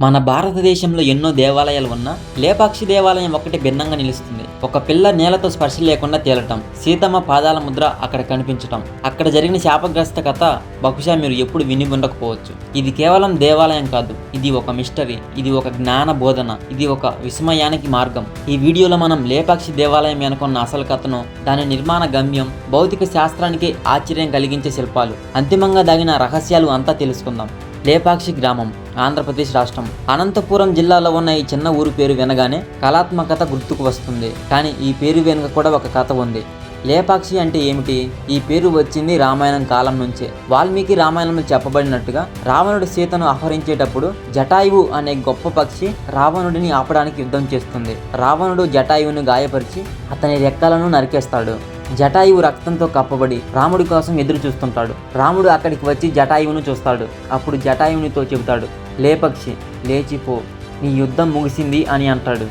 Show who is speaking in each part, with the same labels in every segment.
Speaker 1: మన భారతదేశంలో ఎన్నో దేవాలయాలు ఉన్నా లేపాక్షి దేవాలయం ఒకటి భిన్నంగా నిలుస్తుంది. ఒక పిల్ల నేలతో స్పర్శ లేకుండా తేలటం సీతమ్మ పాదాల ముద్ర అక్కడ కనిపించటం అక్కడ జరిగిన శాపగ్రస్త కథ బహుశా మీరు ఎప్పుడు విని ఉండకపోవచ్చు. ఇది కేవలం దేవాలయం కాదు ఇది ఒక మిస్టరీ ఇది ఒక జ్ఞాన బోధన ఇది ఒక విస్మయానికి మార్గం. ఈ వీడియోలో మనం లేపాక్షి దేవాలయం వెనుకున్న అసలు కథను దాని నిర్మాణ గమ్యం భౌతిక శాస్త్రానికి ఆశ్చర్యం కలిగించే శిల్పాలు అంతిమంగా దాగిన రహస్యాలు అంతా తెలుసుకుందాం. లేపాక్షి గ్రామం. ఆంధ్రప్రదేశ్ రాష్ట్రం. అనంతపురం జిల్లాలో ఉన్న ఈ చిన్న ఊరు పేరు వినగానే కళాత్మకత గుర్తుకు వస్తుంది. కానీ ఈ పేరు వెనుక కూడా ఒక కథ ఉంది. లేపాక్షి అంటే ఏమిటి? ఈ పేరు వచ్చింది రామాయణం కాలం నుంచే. వాల్మీకి రామాయణంలో చెప్పబడినట్టుగా రావణుడు సీతను అపహరించేటప్పుడు జటాయువు అనే గొప్ప పక్షి రావణుడిని ఆపడానికి యుద్ధం చేస్తుంది. రావణుడు జటాయువును గాయపరిచి అతని రెక్కలను నరికేస్తాడు. జటాయువు రక్తంతో కప్పబడి రాముడి కోసం ఎదురు చూస్తుంటాడు రాముడు అక్కడికి వచ్చి జటాయువును చూస్తాడు. అప్పుడు జటాయువునితో చెబుతాడు లేపక్షి లేచిపో నీ యుద్ధం ముగిసింది అని అంటాడు.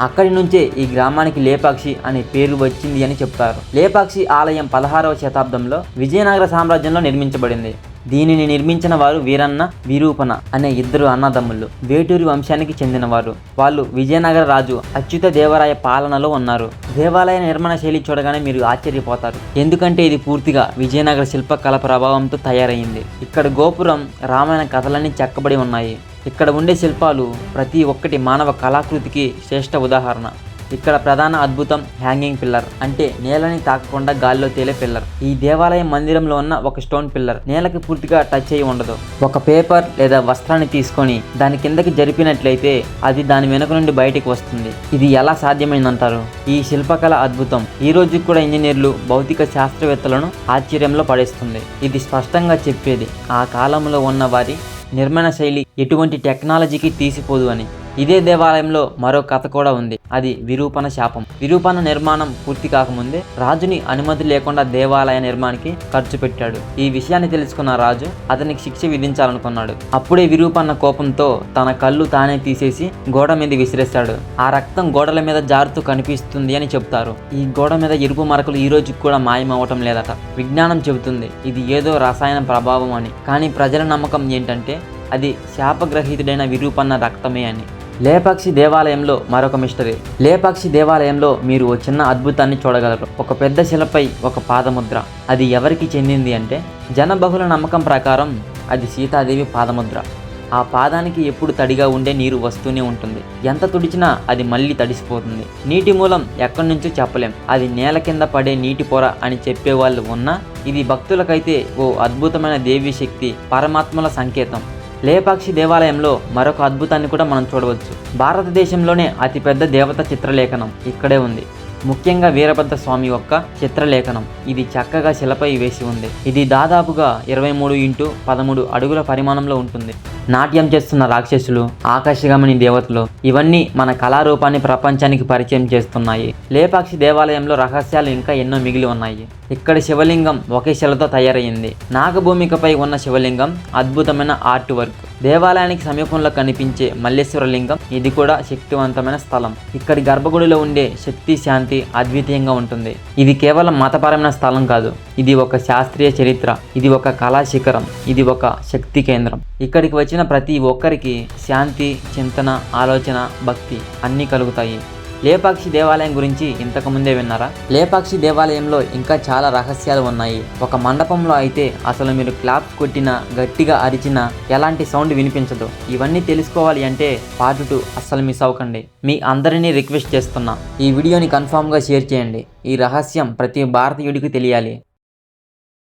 Speaker 1: అక్కడి నుంచే ఈ గ్రామానికి లేపాక్షి అనే పేరు వచ్చింది అని చెప్తారు. లేపాక్షి ఆలయం పదహారవ శతాబ్దంలో విజయనగర సామ్రాజ్యంలో నిర్మించబడింది. దీనిని నిర్మించిన వారు వీరన్న వీరూపన అనే ఇద్దరు అన్నదమ్ములు. వేటూరి వంశానికి చెందినవారు. వాళ్ళు విజయనగర రాజు అచ్యుత దేవరాయ పాలనలో ఉన్నారు. దేవాలయ నిర్మాణ శైలి చూడగానే మీరు ఆశ్చర్యపోతారు. ఎందుకంటే ఇది పూర్తిగా విజయనగర శిల్పకళ ప్రభావంతో తయారైంది. ఇక్కడ గోపురం రామాయణ కథలన్నీ చెక్కబడి ఉన్నాయి. ఇక్కడ ఉండే శిల్పాలు ప్రతి ఒక్కటి మానవ కళాకృతికి శ్రేష్ఠ ఉదాహరణ. ఇక్కడ ప్రధాన అద్భుతం హ్యాంగింగ్ పిల్లర్. అంటే నేలని తాకకుండా గాల్లో తేలే పిల్లర్. ఈ దేవాలయం మందిరంలో ఉన్న ఒక స్టోన్ పిల్లర్. నేలకి పూర్తిగా టచ్ అయి ఉండదు. ఒక పేపర్ లేదా వస్త్రాన్ని తీసుకొని దాని కిందకి జరిపినట్లయితే అది దాని వెనుక నుండి బయటికి వస్తుంది. ఇది ఎలా సాధ్యమైందంటారు? ఈ శిల్పకళ అద్భుతం. ఈ రోజు కూడా ఇంజనీర్లు భౌతిక శాస్త్రవేత్తలను ఆశ్చర్యంలో పడేస్తుంది. ఇది స్పష్టంగా చెప్పేది. ఆ కాలంలో ఉన్న వారి నిర్మాణ శైలి ఎటువంటి టెక్నాలజీకి తీసిపోదు అని. ఇదే దేవాలయంలో మరో కథ కూడా ఉంది. అది విరూపణ శాపం. విరూపణ నిర్మాణం పూర్తి కాకముందే రాజుని అనుమతి లేకుండా దేవాలయ నిర్మాణానికి ఖర్చు పెట్టాడు. ఈ విషయాన్ని తెలుసుకున్న రాజు అతనికి శిక్ష విధించాలనుకున్నాడు. అప్పుడే విరూపణ కోపంతో తన కళ్ళు తానే తీసేసి గోడ మీద విసిరేస్తాడు. ఆ రక్తం గోడల మీద జారుతూ కనిపిస్తుంది అని చెప్తారు ఈ గోడ మీద ఎరుపు మరకలు ఈ రోజుకి కూడా మాయమవటం లేదట. విజ్ఞానం చెబుతుంది ఇది ఏదో రసాయన ప్రభావం అని. కానీ ప్రజల నమ్మకం ఏంటంటే అది శాపగ్రహీతుడైన విరూపన్న రక్తమే అని. లేపాక్షి దేవాలయంలో మరొక మిస్టరీ. లేపాక్షి దేవాలయంలో మీరు ఓ చిన్న అద్భుతాన్ని చూడగలరు. ఒక పెద్ద శిలపై ఒక పాదముద్ర. అది ఎవరికి చెందింది అంటే జనబహుళ నమ్మకం ప్రకారం అది సీతాదేవి పాదముద్ర. ఆ పాదానికి ఎప్పుడు తడిగా ఉండే నీరు వస్తూనే ఉంటుంది. ఎంత తుడిచినా అది మళ్ళీ తడిసిపోతుంది. నీటి మూలం ఎక్కడి నుంచో చెప్పలేం. అది నేల కింద పడే నీటి పొర అని చెప్పేవాళ్ళు ఉన్నా ఇది భక్తులకైతే ఓ అద్భుతమైన దేవీ శక్తి పరమాత్మల సంకేతం. లేపాక్షి దేవాలయంలో మరొక అద్భుతాన్ని కూడా మనం చూడవచ్చు. భారతదేశంలోనే అతిపెద్ద దేవత చిత్రలేఖనం ఇక్కడే ఉంది. ముఖ్యంగా వీరభద్ర స్వామి యొక్క చిత్రలేఖనం. ఇది చక్కగా శిలపై వేసి ఉంది. ఇది దాదాపుగా ఇరవై మూడు ఇంటూ పదమూడు అడుగుల పరిమాణంలో ఉంటుంది. నాట్యం చేస్తున్న రాక్షసులు ఆకాశగమని దేవతలు ఇవన్నీ మన కళారూపాన్ని ప్రపంచానికి పరిచయం చేస్తున్నాయి. లేపాక్షి దేవాలయంలో రహస్యాలు ఇంకా ఎన్నో మిగిలి ఉన్నాయి. ఇక్కడ శివలింగం ఒకే శిలతో తయారైంది. నాగభూమికపై ఉన్న శివలింగం అద్భుతమైన ఆర్ట్ వర్క్. దేవాలయానికి సమీపంలో కనిపించే మల్లేశ్వర లింగం ఇది కూడా శక్తివంతమైన స్థలం. ఇక్కడి గర్భగుడిలో ఉండే శక్తి శాంతి అద్వితీయంగా ఉంటుంది. ఇది కేవలం మతపరమైన స్థలం కాదు. ఇది ఒక శాస్త్రీయ చరిత్ర. ఇది ఒక కళా శిఖరం ఇది ఒక శక్తి కేంద్రం. ఇక్కడికి వచ్చిన ప్రతి ఒక్కరికి శాంతి చింతన ఆలోచన భక్తి అన్నీ కలుగుతాయి. లేపాక్షి దేవాలయం గురించి ఇంతకు ముందే విన్నారా? లేపాక్షి దేవాలయంలో ఇంకా చాలా రహస్యాలు ఉన్నాయి. ఒక మండపంలో అయితే అసలు మీరు క్లాప్ కొట్టినా గట్టిగా అరిచినా ఎలాంటి సౌండ్ వినిపించదు. ఇవన్నీ తెలుసుకోవాలి అంటే పార్ట్ టూ అస్సలు మిస్ అవ్వకండి. మీ అందరినీ రిక్వెస్ట్ చేస్తున్నా. ఈ వీడియోని కన్ఫామ్గా షేర్ చేయండి. ఈ రహస్యం ప్రతి భారతీయుడికి తెలియాలి.